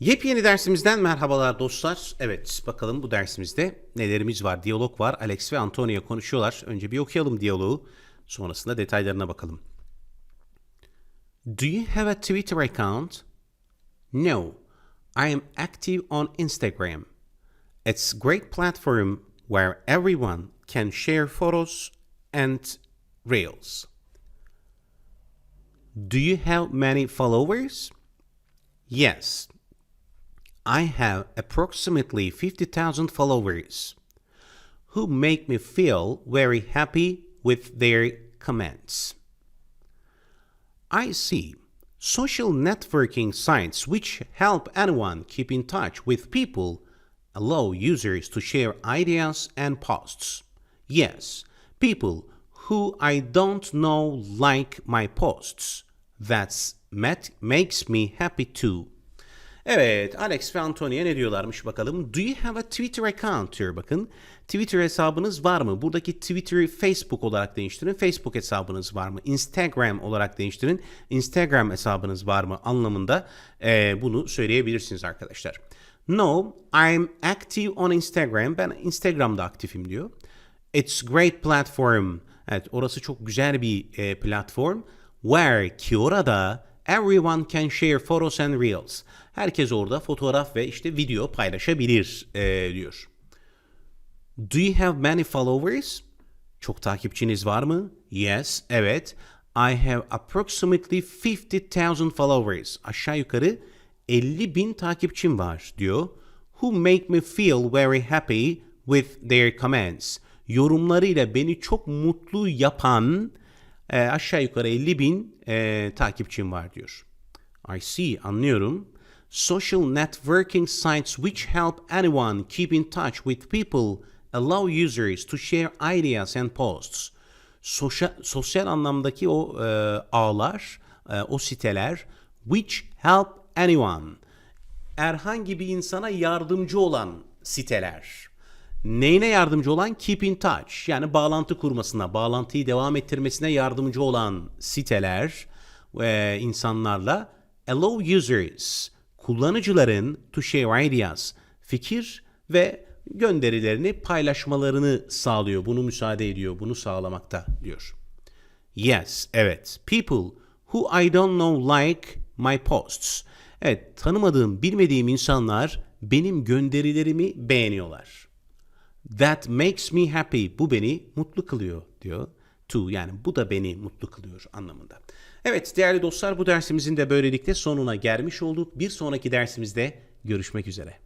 Yepyeni dersimizden merhabalar dostlar. Evet bakalım bu dersimizde nelerimiz var? Diyalog var. Alex ve Antonio konuşuyorlar. Önce bir okuyalım diyaloğu. Sonrasında detaylarına bakalım. Do you have a Twitter account? No. I am active on Instagram. It's great platform where everyone can share photos and reels. Do you have many followers? Yes. I have approximately 50,000 followers who make me feel very happy with their comments. I see. Social networking sites which help anyone keep in touch with people allow users to share ideas and posts. Yes, people who I don't know like my posts. That's met, makes me happy too. Evet, Alex ve Antonia ne diyorlarmış bakalım. Do you have a Twitter account diyor bakın. Twitter hesabınız var mı? Buradaki Twitter'ı Facebook olarak değiştirin. Facebook hesabınız var mı? Instagram olarak değiştirin. Instagram hesabınız var mı? Anlamında eee, bunu söyleyebilirsiniz arkadaşlar. No, I'm active on Instagram. Ben Instagram'da aktifim diyor. It's great platform. Evet, orası çok güzel bir e, platform. Where ki orada everyone can share photos and reels. Herkes orada fotoğraf ve işte video paylaşabilir e, diyor. Do you have many followers? Çok takipçiniz var mı? Yes, evet. I have approximately 50,000 followers. Aşağı yukarı 50 bin takipçim var diyor. Who make me feel very happy with their comments. Yorumlarıyla beni çok mutlu yapan e, aşağı yukarı 50 bin e, takipçim var diyor. I see, anlıyorum. Social networking sites which help anyone keep in touch with people allow users to share ideas and posts. Sosyal, sosyal anlamdaki o e, ağlar, e, o siteler which help anyone. Herhangi bir insana yardımcı olan siteler. Neyine yardımcı olan? Keep in touch. Yani bağlantı kurmasına, bağlantıyı devam ettirmesine yardımcı olan siteler ve insanlarla allow users, kullanıcıların to share ideas, fikir ve gönderilerini paylaşmalarını sağlıyor. Bunu müsaade ediyor, bunu sağlamakta diyor. Yes, evet. People who I don't know like my posts. Evet, tanımadığım, bilmediğim insanlar benim gönderilerimi beğeniyorlar. That makes me happy. Bu beni mutlu kılıyor diyor. To yani bu da beni mutlu kılıyor anlamında. Evet değerli dostlar bu dersimizin de böylelikle sonuna gelmiş olduk. Bir sonraki dersimizde görüşmek üzere.